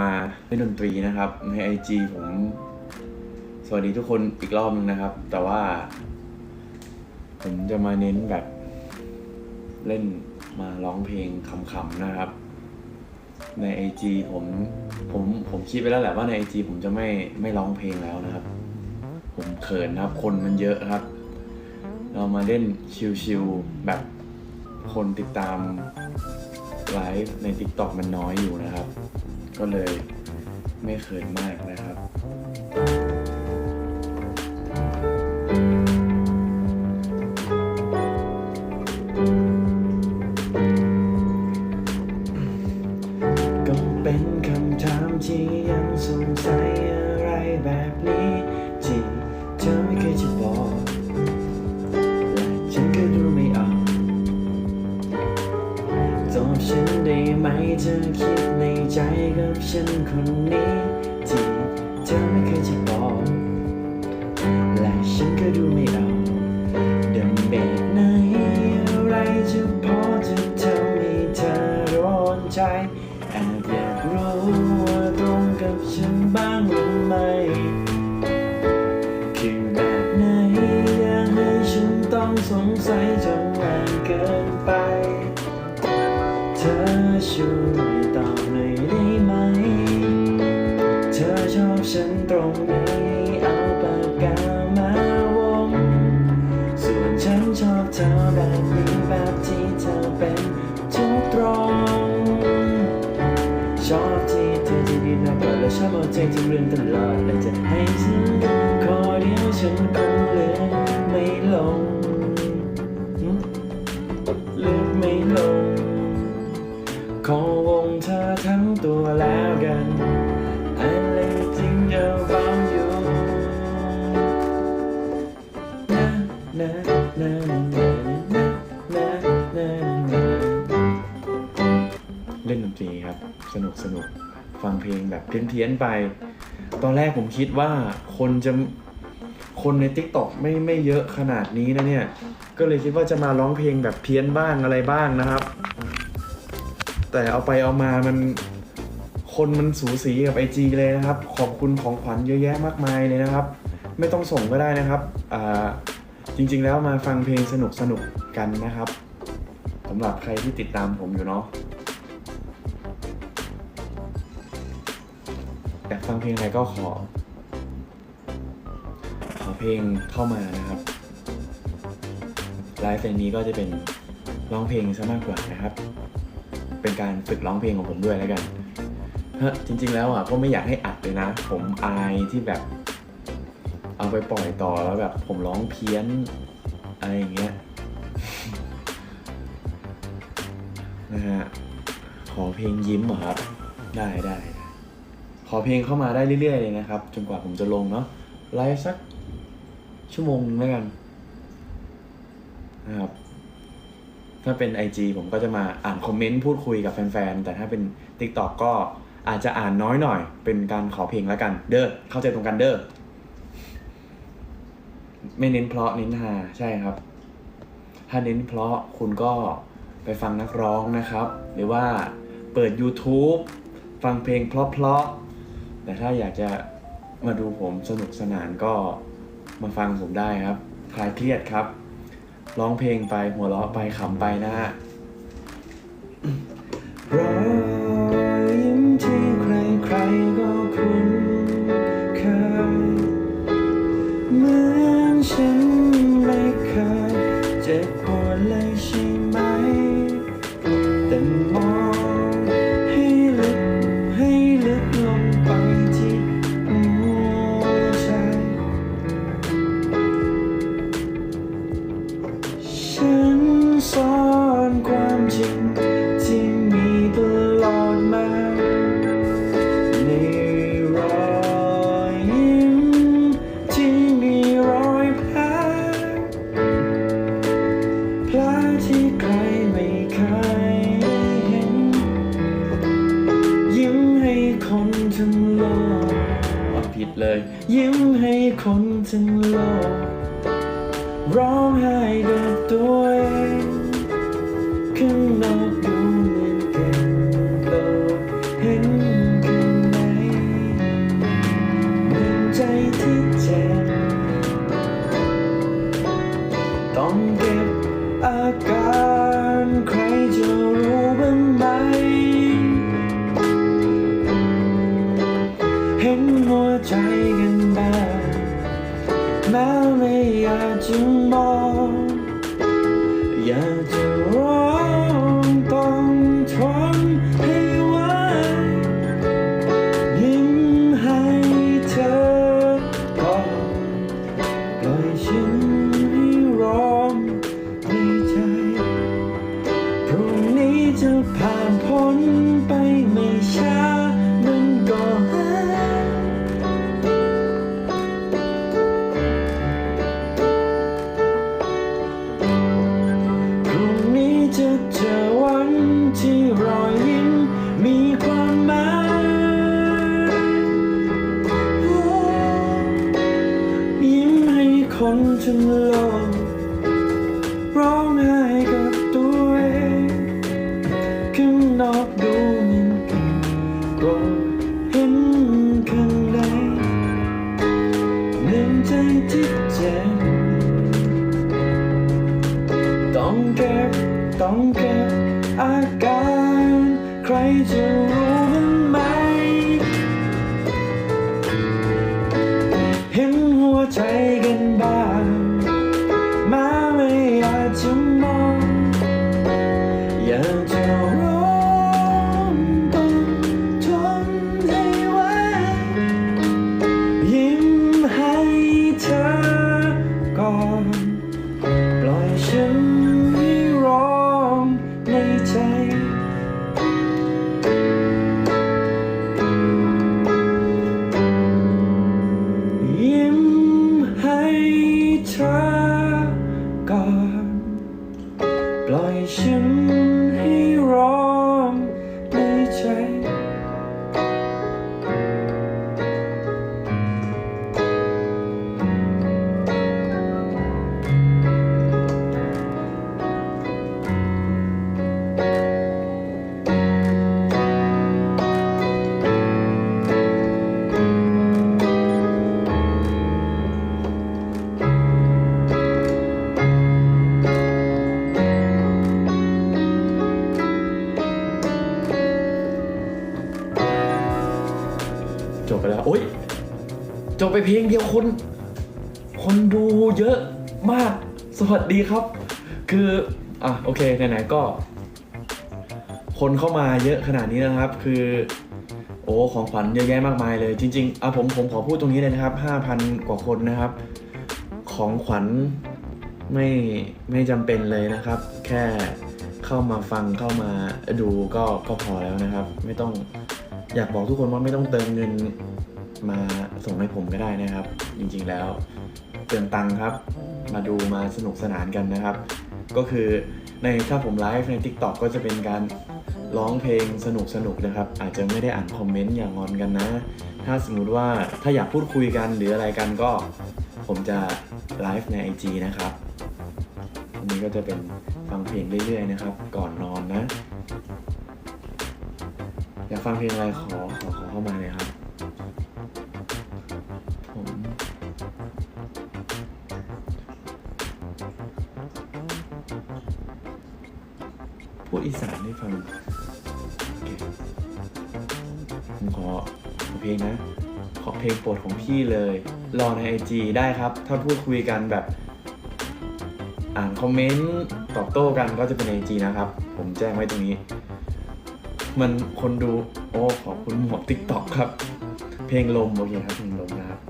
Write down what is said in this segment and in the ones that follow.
มาเล่นดนตรีนะครับใน IG ผม สวัสดีทุกคนอีกรอบนึงนะครับ แต่ว่า ผมจะมาเน้นแบบเล่นมาร้องเพลงคำๆนะครับ ใน IG ผมผมผมคิดไปแล้วแหละว่าใน IG ผมจะไม่ไม่ร้องเพลงแล้วนะครับ ผมเขินนะครับ คนมันเยอะครับ เรามาเล่นชิลๆแบบคนติดตามไลฟ์ใน TikTok มันน้อยอยู่นะครับ ก็เลยไม่เขินมากนะครับ ก็เป็นคำถามที่ยังสงสัยอะไรแบบนี้ที่เธอไม่เคยจะบอกและฉันก็ดูไม่ออกตอบฉันได้ไหมเธอคิด ใจกับฉันคนนี้ ที่เธอไม่เคยจะบอก และฉันก็ดูไม่ออกเดิมเบ็ดไหนอะไรจะพอจะทำให้เธอร้อนใจแอบอยากรู้ว่าตรงกับฉันบ้างหรือไม่ ธอแบบนี้แบบที่เธอเป็นทุกตรงชอบที่เธอจะดีนะเปิดและชอบเอาใจทุกเรื่องตลอดและจะให้ฉันขอเดียวฉันคงเลือไม่ลง นุกสนุกฟังเพลงแบบเพี้ยนๆไป ตอนแรกผมคิดว่าคนจะคนใน t ิ k t o k ไม่ไม่เยอะขนาดนี้นะเนี่ย ก็เลยคิดว่าจะมาร้องเพลงแบบเพี้ยนบ้างอะไรบ้างนะครับ แต่เอาไปเอามามันคนมันสูสีกับ IG เลยนะครับ ขอบคุณของขวัญเยอะแยะมากมายเลยนะครับ ไม่ต้องส่งก็ได้นะครับจริงๆแล้วมาฟังเพลงสนุกสนุกๆกันนะครับสำหรับใครที่ติดตามผมอยู่เนาะ อยากฟังเพลงอะไรก็ขอ ขอเพลงเข้ามานะครับ ไลฟ์เพลงนี้ก็จะเป็นร้องเพลงซะมากกว่านะครับ เป็นการฝึกร้องเพลงของผมด้วยแล้วกันฮ้ยจริง ๆ แล้วอะก็ไม่อยากให้อัดเลยนะ ผมอายที่แบบ เอาไปปล่อยต่อแล้วแบบ ผมร้องเพี้ยนอะไรอย่างเงี้ยนะฮะขอเพลงยิ้มเหรอครับ ได้ได้ ขอเพลงเข้ามาได้เรื่อยๆเลยนะครับจนกว่าผมจะลงเนาะไลฟ์สักชั่วโมงแล้วกันนะครับถ้าเป็น IG ผมก็จะมาอ่านคอมเมนต์พูดคุยกับแฟนๆ แต่ถ้าเป็น TikTok ก็อาจจะอ่านน้อยหน่อย เป็นการขอเพลงแล้วกัน เด้อเข้าใจตรงกันเด้อไม่เน้นเพราะเน้นฮาใช่ครับ ถ้าเน้นเพราะคุณก็ไปฟังนักร้องนะครับ หรือว่าเปิด YouTube ฟังเพลงเพราะๆ แต่ถ้าอยากจะมาดูผมสนุกสนานก็มาฟังผมได้ครับ คลายเครียดครับ ร้องเพลงไปหัวเราะไปขำไปนะฮะ ร้องไห้กับตัว ปล่อยฉันให้รอ จบไปเพียงเดียวคน คนดูเยอะมาก สวัสดีครับ คือ อะ โอเค ไหนๆก็ คนเข้ามาเยอะขนาดนี้นะครับ คือ โอ้ ของขวัญเยอะแยะมากมายเลย จริง ๆ อะ ผม ผมขอพูดตรงนี้เลยนะครับ 5,000 กว่าคนนะครับ ของขวัญไม่ ไม่จำเป็นเลยนะครับ แค่เข้ามาฟังเข้ามาดูก็ก็พอแล้วนะครับ ไม่ต้องอยากบอกทุกคนว่าไม่ต้องเติมเงิน มาส่งให้ผมก็ได้นะครับ จริงๆแล้วเติมตังค์ครับ มาดูมาสนุกสนานกันนะครับ ก็คือในถ้าผมไลฟ์ใน TikTok ก็จะเป็นการร้องเพลงสนุกสนุกๆนะครับ อาจจะไม่ได้อ่านคอมเมนต์อย่างงอนกันนะ ถ้าสมมุติว่าถ้าอยากพูดคุยกันหรืออะไรกันก็ผมจะไลฟ์ใน IG นะครับอันนี้ก็จะเป็นฟังเพลงเรื่อยๆนะครับ ก่อนนอนนะ อยากฟังเพลงอะไรขอขอขอเข้ามาเลยครับ พูดอีสานให้ฟังผมขอขอเพลงนะ ขอเพลงโปรดของพี่เลย รอในไอจีได้ครับ ถ้าพูดคุยกันแบบ อ่านคอมเมนต์ตอบโต้กันก็จะเป็นไอจีนะครับ ผมแจ้งไว้ตรงนี้ มันคนดู โอ้ขอบคุณหมวกติ๊กต็อกครับ เพลงลมโอเคครับเพลงลมนะครับ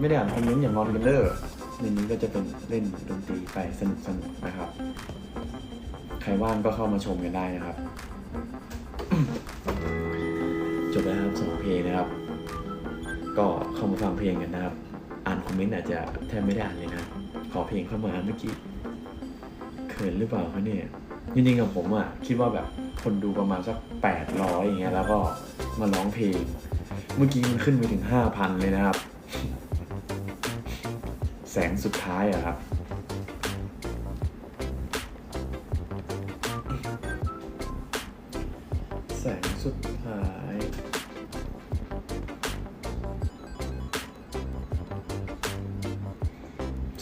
ไม่ได้อ่านคอมเมนต์อย่างงอนกันเลยในนี้ก็จะเป็นเล่นดนตรีไปสนุกสนุกๆนะครับ ใครว่างก็เข้ามาชมกันได้นะครับ จบแล้วครับสองเพลงนะครับ ก็เข้ามาฟังเพลงกันนะครับ อ่านคอมเมนต์อาจจะแทบไม่ได้อ่านเลยนะ ขอเพลงเข้ามาเมื่อกี้เขินหรือเปล่าคะเนี่ยจริงๆกับผมอะคิดว่าแบบคนดูประมาณสักแปดร้อยอย่างเงี้ยแล้วก็มาร้องเพลง เมื่อกี้มันขึ้นไปถึงห้าพันเลยนะครับ แสงสุดท้ายอะครับ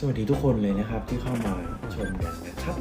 สวัสดีทุกคนเลยนะครับที่เข้ามาชมกันนะครับ